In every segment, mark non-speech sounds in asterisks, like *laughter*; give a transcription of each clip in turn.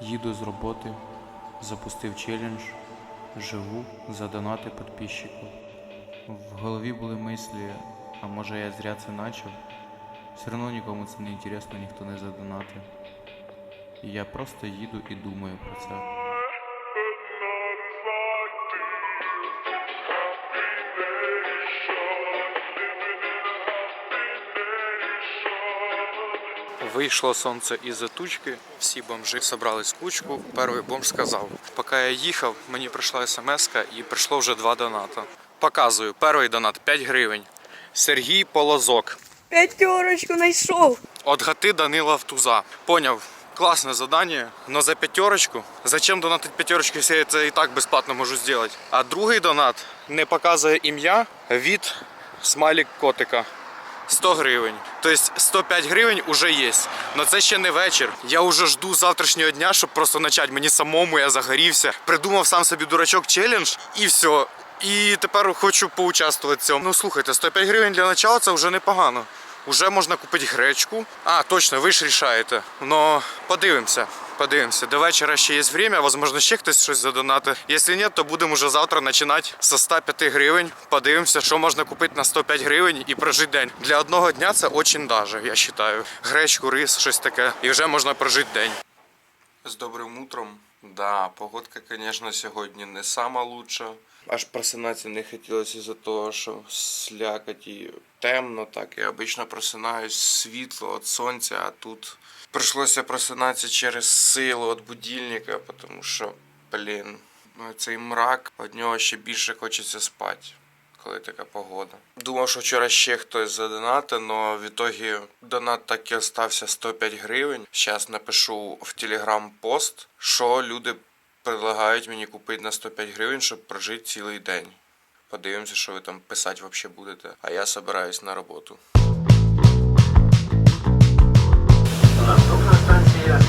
Їду з роботи, запустив челендж, живу за донати підписчику. В голові були мислі, а може я зря це начав. Все одно нікому це не інтересно, ніхто не задонатив. І я просто їду і думаю про це. Вийшло сонце із-за тучки, всі бомжи собрались в кучку. Перший бомж сказав: поки я їхав, мені прийшла смс і прийшло вже два доната. Показую, перший донат 5 гривень. Сергій Полозок. П'ятерочку знайшов. От гати Данила Втуза. Поняв. Класне задання, но за п'ятерочку. Зачем донатить п'ятерочку, якщо я це і так безплатно можу зробити? А другий донат не показує ім'я від смайлік котика. 100 гривень. Тобто 105 гривень уже є. Но це ще не вечір. Я вже жду завтрашнього дня, щоб просто почати. Мені самому я загорівся. Придумав сам собі дурачок челендж і все. І тепер хочу поучаствувати в цьому. Ну слухайте, 105 гривень для початку це вже непогано. Уже можна купити гречку. А, точно, ви ж рішаєте. Но подивимося. Подивимося. До вечора ще є время, возможно, ще хтось щось задонатить. Якщо ні, то будемо вже завтра починати з 105 гривень. Подивимося, що можна купити на 105 гривень і прожити день. Для одного дня це очень даже, я вважаю. Гречку, рис, щось таке. І вже можна прожити день. З добрим утром. Да, погодка, звісно, сьогодні не сама лучша. Аж просинатися не хотілося із-за того, що слякать і темно, так і обично просинаюсь світло від сонця, а тут прийшлося просинатися через силу від будильника, тому що, блін, ну, цей мрак, від нього ще більше хочеться спати. Коли така погода. Думав, що вчора ще хтось задонатив, але в ітогі донат так і остався 105 гривень. Зараз напишу в Телеграм пост, що люди предлагають мені купити на 105 гривень, щоб прожити цілий день. Подивимося, що ви там писати взагалі будете. А я собираюсь на роботу.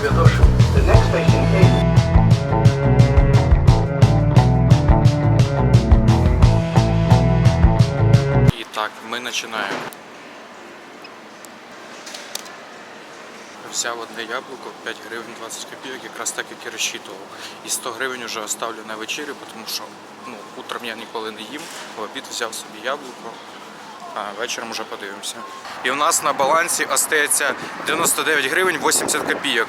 Святошин. The next station is І так, ми починаємо. Взяв одне яблуко, 5 гривень 20 копійок, якраз так, як і розчитував. І 100 гривень вже оставлю на вечерю, тому що ну, утром я ніколи не їм, в обід взяв собі яблуко, а вечором вже подивимося. І у нас на балансі остається 99 гривень 80 копійок.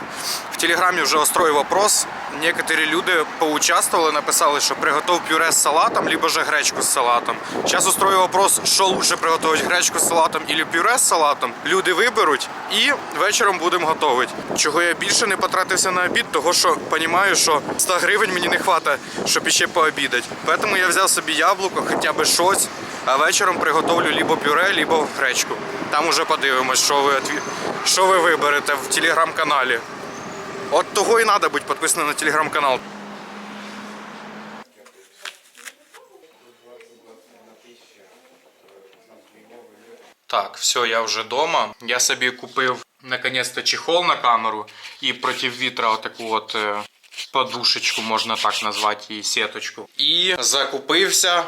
В телеграмі вже устроїв вопрос. Некоторі люди поучаствовали, написали, що приготов пюре з салатом, либо же гречку з салатом. Зараз устрою вопрос, що лучше приготувати гречку з салатом або пюре з салатом. Люди виберуть і вечором будемо готувати. Чого я більше не потратився на обід, того що розумію, що 100 гривень мені не вистачить, щоб іще пообідати. Тому я взяв собі яблуко, хоча б щось, а вечором приготовлю либо пюре, либо гречку. Там уже подивимось, що ви, що ви виберете в телеграм-каналі. От того і треба бути підписаним на телеграм-канал. Так, все, я вже вдома. Я собі купив наконец-то чехол на камеру і проти вітра отаку от е, подушечку, можна так назвати її сіточку. І закупився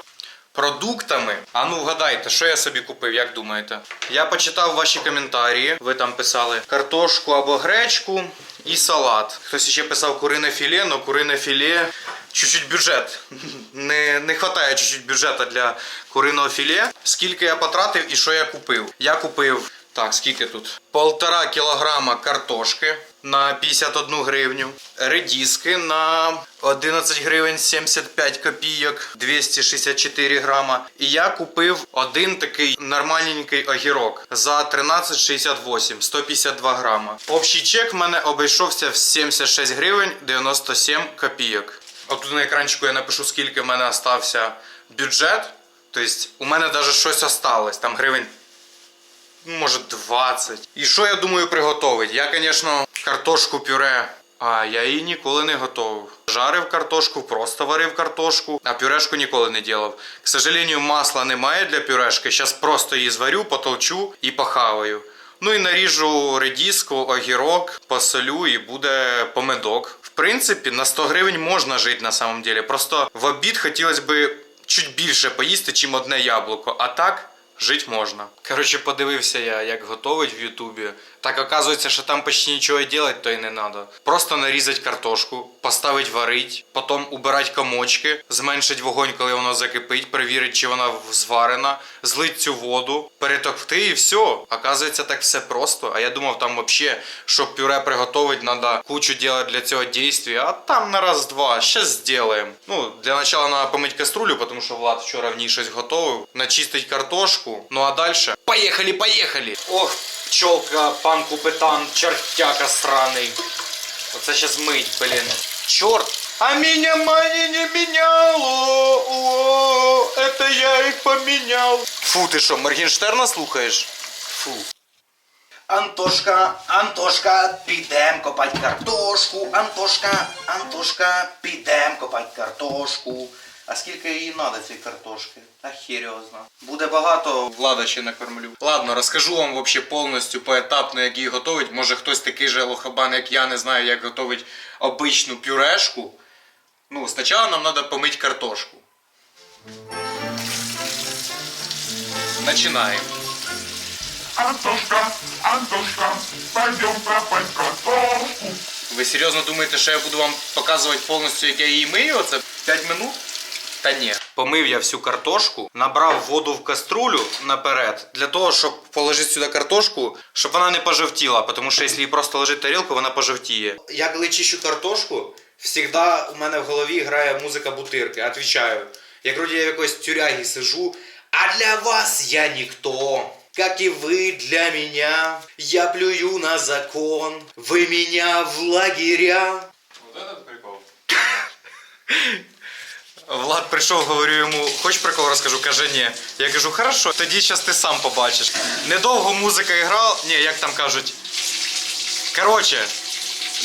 продуктами. А ну вгадайте, що я собі купив, як думаєте? Я почитав ваші коментарі. Ви там писали картошку або гречку і салат. Хтось ще писав курине філе, але курине філе. Чуть-чуть бюджет. *laughs* Не, не хватає чуть-чуть бюджету для куриного філе. Скільки я потратив і що я купив? Я купив. Так, скільки тут? Полтора кілограма картошки на 51 гривню, редіски на 11 гривень 75 копійок, 264 грама. І я купив один такий нормальненький огірок за 13,68, 152 грама. Общий чек в мене обійшовся в 76 гривень 97 копійок. Отут на екранчику я напишу, скільки в мене остався бюджет. Тобто у мене навіть щось осталось, там гривень може 20. І що я думаю приготувати? Я, звісно, картошку пюре. А я її ніколи не готував. Жарив картошку, просто варив картошку, а пюрешку ніколи не робив. К сожалению, масла немає для пюрешки. Зараз просто її зварю, потолчу і похаваю. Ну і наріжу редіску, огірок, посолю і буде помидок. В принципі, на 100 гривень можна жити на самом деле. Просто в обід хотілося б чуть більше поїсти, чим одне яблуко. А так жити можна. Коротше, подивився я, як готовить в Ютубі. Так оказывается, что там почти ничего и делать то и не надо. Просто нарізати картошку, поставити варить, потім убирати комочки, зменшити вогонь, коли воно закипить, перевірити, чи вона зварена, злить цю воду, перетовкти і все. Оказується, так все просто. А я думав, там вообще, щоб пюре приготувати, треба кучу делать для цього дійства. А там на раз-два, щас сделаем. Ну, для начала треба помити каструлю, тому що Влад вчора в ній щось готовив. Начистить картошку. Ну а далі. Поїхали, поїхали! Ох, пчелка, пан купетан, чертяка сраний. Оце щас мить, блін. Чорт! А меня мани не меняло. О, это я их поменял. Фу, ти що, Моргенштерна слухаєш? Фу. Антошка, Антошка, підем копать картошку. Антошка, Антошка, підем копать картошку. А скільки їй треба цієї картошки? А його зна. Буде багато. Влада ще накормлю. Ладно, розкажу вам вообще повністю поетапно, як її готовить. Може хтось такий же лохабан, як я, не знаю, як готовить обичну пюрешку. Ну, спочатку нам треба помити картошку. Начинаем. Антошка, Антошка, пойдем копать картошку. Ви серйозно думаєте, що я буду вам показувати повністю, як я її мию? Оце 5 минут? Та ні. Помив я всю картошку, набрав воду в каструлю наперед, для того, щоб положити сюди картошку, щоб вона не пожовтіла, тому що якщо її просто ложити в тарілку, вона пожовтіє. Я коли чищу картошку, завжди у мене в голові грає музика бутирки, отвечаю. Як вроді я в якоїсь тюрягі сижу, а для вас я ніхто. Как и вы для меня, я плюю на закон, вы меня в лагеря. Вот этот прикол. *laughs* Влад прийшов, говорю йому, хоч прикол розкажу, каже, ні. Я кажу, хорошо, тоді зараз ти сам побачиш. Недовго музика грала, ні, як там кажуть. Коротше,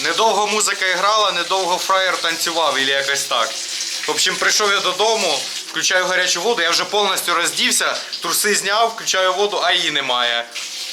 недовго музика грала, недовго фраєр танцював, або якось так. В общем, прийшов я додому, включаю гарячу воду, я вже повністю роздівся, труси зняв, включаю воду, а її немає.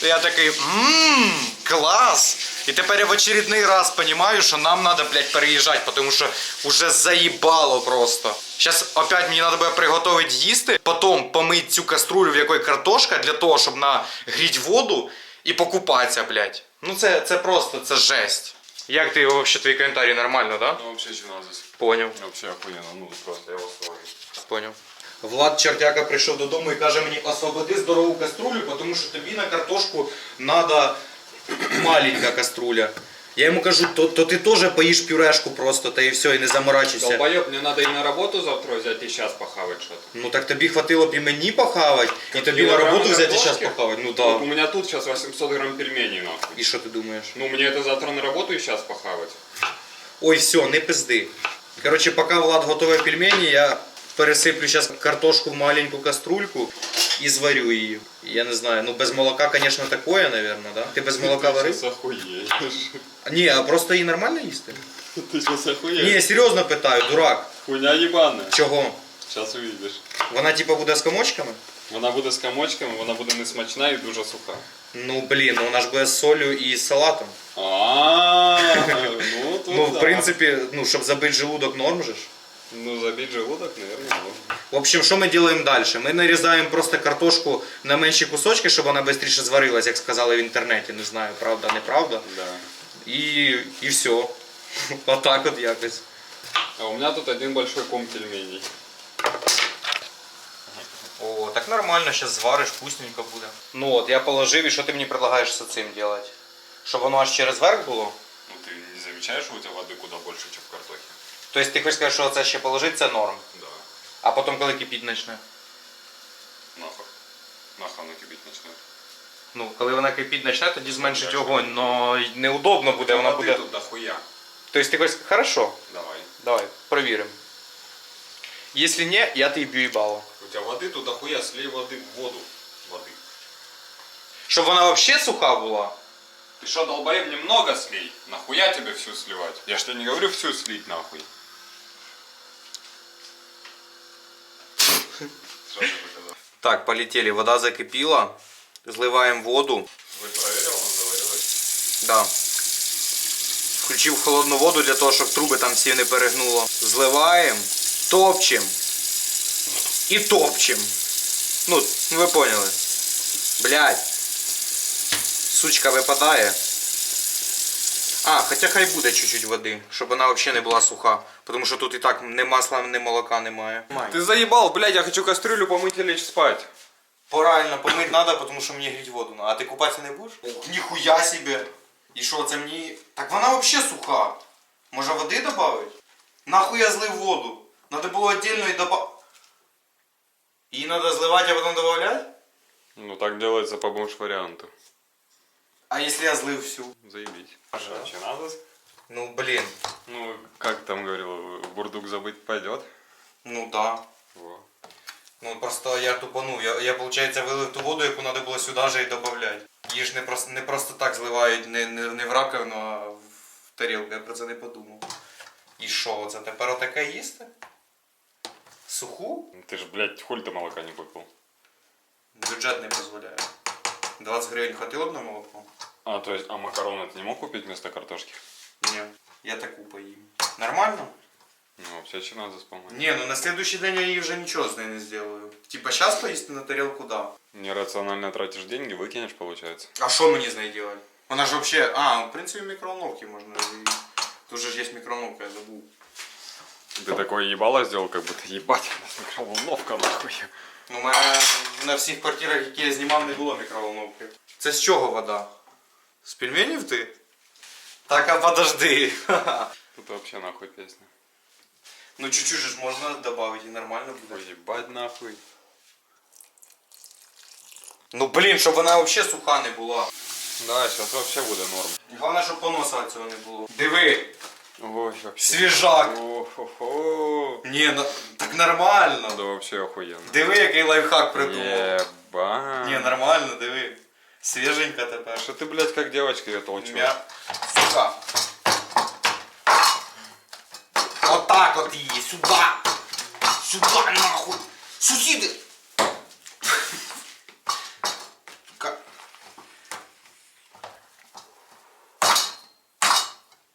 Я такий, ммм, клас! І тепер я в очередний раз розумію, що нам треба, блядь, переїжджати, тому що вже заїбало просто. Зараз опять мені треба буде приготувати їсти, потім помити цю каструлю, в якій картошка, для того, щоб нагріти воду і покупатися, блядь. Ну це, це просто, це жесть. Як ти взагалі, твої коментарі нормально, да? Ну надо здесь? Поняв. Вообще охуенно, ну просто я вас Поняв. Влад Чертяка прийшов додому і каже мені, освободи здорову каструлю, тому що тобі на картошку треба маленька каструля. Я йому кажу, то, то ти теж поїш пюрешку просто, та і все, і не заморачуйся. Долбоеб, мне надо и на работу завтра взять и сейчас похавать что-то. Ну так тобі хватило б і мені похавати, і тобі на Килограмма роботу взяти і зараз картошки? похавати. Ну Вот У меня тут сейчас 800 грамм пельменей нахуй. І що ти думаєш? Ну мне это завтра на работу и сейчас похавать. Ой, все, не пизди. Коротше, поки Влад готує пельмені, я пересиплю зараз картошку в маленьку каструльку і зварю її. Я не знаю, ну без молока, звісно, такое, наверное, да? Ти без молока варив? Сейчас. Ні, а просто її нормально їсти? Ты сейчас охуеешь. Ні, серйозно питаю, дурак. Хуйня ебаная. Чого? Сейчас увидишь. Вона типа буде з комочками? Вона буде з комочками, вона буде не смачна і дуже суха. Ну блін, ну вона ж буде з солью і з салатом. А, ну тут Ну, в да. принципі, ну, щоб забити желудок, норм же ж. Ну забить желудок, наверное, можно. В общем, що ми робимо далі? Ми нарізаємо просто картошку на менші кусочки, щоб вона швидше зварилась, як сказали в інтернеті. Не знаю, правда, неправда. Да. І, і все. *laughs* Отак от якось. А у меня тут один большой ком пельменей. О, так нормально, зараз звариш, вкусненько буде. Ну от, я положив, і що ти мені предлагаєш з цим робити? Щоб воно аж через верх було? Ну ты не замечаешь, что у тебя воды куда больше, чем в картохе? Тобто ти хочеш сказати, що це ще положити, це норм. Да. А потім, коли кипіть почне? Нахуй. Нахуй оно кипеть начнет. Ну, коли вона кипіть почне, тоді зменшить огонь, але неудобно буде, вона буде. тут дохуя. Тобто ти хочеш, хорошо, Давай. давай, перевіримо. Якщо ні, я тобі б'ю їбало. У тебя воды тут дохуя, слей воды в воду. Воды. Щоб вона взагалі суха була. Ты что, долбоеб, немного слей? Нахуя тебе всю сливать? Я ж тебе не говорю всю слить нахуй. Так, полетели. Вода закипіла. Зливаємо воду. Вы проверил, он заварилась? Да. Включив холодну воду для того, щоб труби там всі не перегнуло. Зливаємо, топчем. І топчем. Ну, ви поняли. Блять. Сучка випадає. А, хоча хай буде чуть-чуть води, щоб вона взагалі не була суха. Тому що тут і так ні масла, ні молока немає. Ты заебал, блядь, я хочу кастрюлю помыть и лечь спать. Правильно, помити треба, тому що мені гріть воду. надо. А ти купатися не будеш? Ох, ніхуя себе. І що, це мені. Так вона взагалі суха. Може води додати? Нахуй я злив воду. Надо було віддільно і добавити. Її треба зливати, а потім додавати? Ну так делается по бомж варианту. А якщо я злив всю? Заебись. Чиназас? Ну блін. Ну, как там говорил, бурдук забыть пойдет. Ну да. Во. Ну просто я тупанув. Я, я виходить, вилив ту воду, яку треба було сюди же і додати. Її ж не просто, не просто так зливають не, не, не в раковину, а в тарілку. Я про це не подумав. І що, це тепер отаке їсти? Суху? Ты ж, блядь, хуль ты молока не купил. Бюджет не дозволяє. 20 гривень хватило б на молоко? А, то есть, а макароны ты не мог купить вместо картошки? Ні. Я таку поїм. Нормально? Ну, вообще чиназас, по-моему. Ні, ну на следующий день я їй вже нічого з нею не зроблю. Типа зараз поїсти на тарілку, да. Нерационально тратишь деньги, выкинешь, получается. А що мені з нею делать? Вона ж вообще... А, в принципі, в мікроволновці можна. і- Тут же ж є мікроволновка, я забув. Ты такое ебало сделал, как будто ебать, у нас микроволновка нахуй. Ну, у мене на всіх квартирах, які я знімав, не було мікроволновки. Це з чого вода? З пельменів ти? Так, а подожди. Тут вообще нахуй песня. ну чуть-чуть же ж можна додати і нормально буде. Ой, ебать нахуй. Ну блін, щоб вона вообще суха не була. Да, сейчас вообще буде норм. Головне, щоб поноса цього не було. Диви, Ой, вообще. свіжак. О-хо-хо. Ні, ну, так нормально. Да вообще охуенно. Диви, який лайфхак придумав. Ебать. Ні, нормально, диви. Свіженька тепер. Что ты, блядь, как девочка ее толчешь? Мя... Сука. Отак от її, сюди. Сюди нахуй. Сусіди. Ка-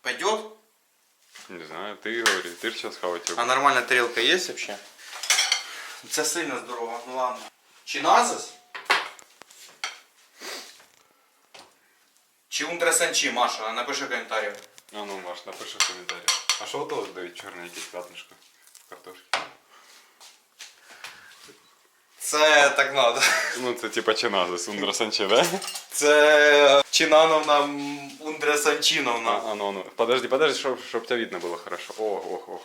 Пойдет? Не знаю, ты говори, ты же сейчас хавать А нормальна тарілка є вообще? Це сильно здорово, ну ладно. Чи назис? Чи унтрасанчі, Маша? Напиши в коментарях. А ну, Маш, напиши в комментариях. А что удалось давить черное якесь пятнышко в картошке? Це так надо. Ну, це типа чиназа, сундра санче, да? Це Чинановна Ундре А, Санчиновна. а, ну, ну. Подожди, подожди, чтоб, чтоб тебя видно было хорошо. Ох, ох, ох.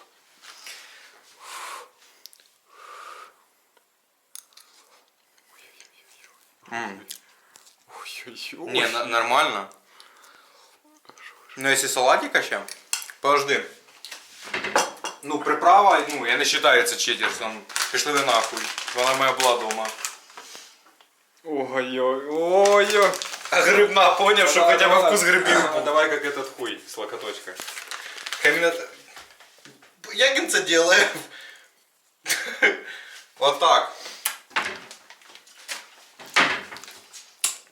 Ой-ой-ой. На- нормально. Ну, якщо салатика ще. Подожди. Ну, приправа, ну, я не вважаю це читерсом. Пішли ви нахуй. Вона моя була вдома. Ой-ой, ой-ой. А грибна, поняв, щоб хоча б вкус грибів. А давай как этот хуй с локоточкой. Каміна... Як він це делає? Отак.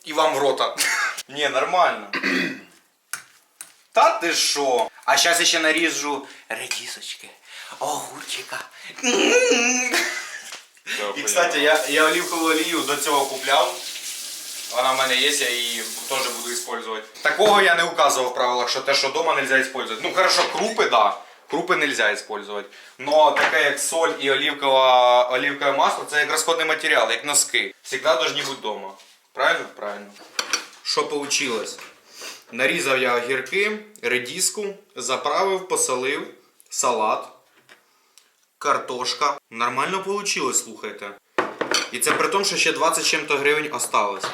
І вам в рота. Ні, нормально. Та ти що? А зараз ще наріжу редисочки, огурчика. І, кстати, я, я оливкову олію до цього купляв. Вона в мене є, я її теж буду використовувати. Такого я не указував в правилах, що те, що вдома не можна використовувати. Ну хорошо, крупи, да. Крупи не можна використовувати. Но таке як соль і оливкове, оливкове масло, це як розходний матеріал, як носки. Всегда должны бути вдома. Правильно? Правильно. Що вийшло? Нарізав я огірки, редиску, заправив, посолив, салат, картошка. Нормально вийшло, слухайте. І це при тому, що ще 20 чим-то гривень осталось.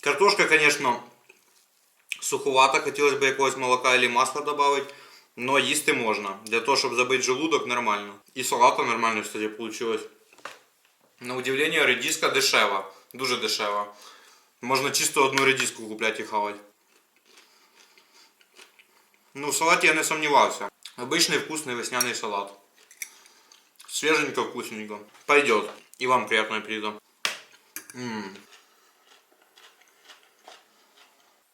Картошка, звісно, суховата, хотілося б якогось молока або масла додати. Но їсти можна. Для того, щоб забити желудок, нормально. І салата нормально, кстати, вийшло. На удивление, редиска дешева. Дуже дешева. Можна чисто одну редиску купляти і хавати. Ну, в салаті я не сомневался. Обычный вкусный весняный салат. Свеженько, вкусненько. Пойдет. И вам приятного аппетита. М.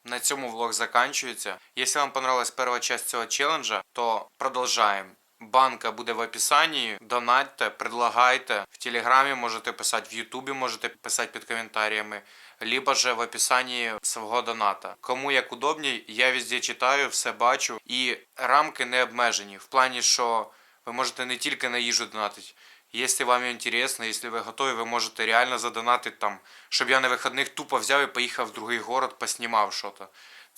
На цьому влог заканчується. Якщо вам понравилась перша часть цього челенджа, то продовжаємо. банка буде в описанні. Донатьте, предлагайте. В Телеграмі можете писати, в Ютубі можете писати під коментарями. Либо же в описанні свого доната. Кому як удобній, я везде читаю, все бачу. І рамки не обмежені. В плані, що ви можете не тільки на їжу донатити. Якщо вам інтересно, якщо ви готові, ви можете реально задонатити там, щоб я на вихідних тупо взяв і поїхав в другий город, поснімав щось.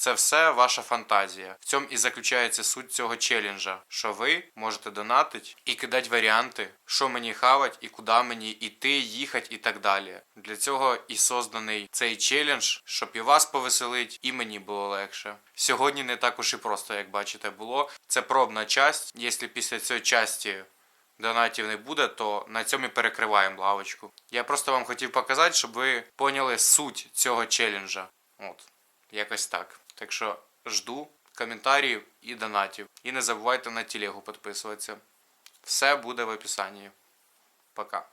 Це все ваша фантазія. В цьому і заключається суть цього челенджа, що ви можете донатити і кидати варіанти, що мені хавати і куди мені йти, їхати і так далі. Для цього і созданий цей челендж, щоб і вас повеселить, і мені було легше. Сьогодні не так уж і просто, як бачите, було. Це пробна часть. Якщо після цієї часті донатів не буде, то на цьому і перекриваємо лавочку. Я просто вам хотів показати, щоб ви поняли суть цього челенджа. От, якось так. Так що жду коментарів і донатів. І не забувайте на телегу підписуватися. Все буде в описанні. Пока.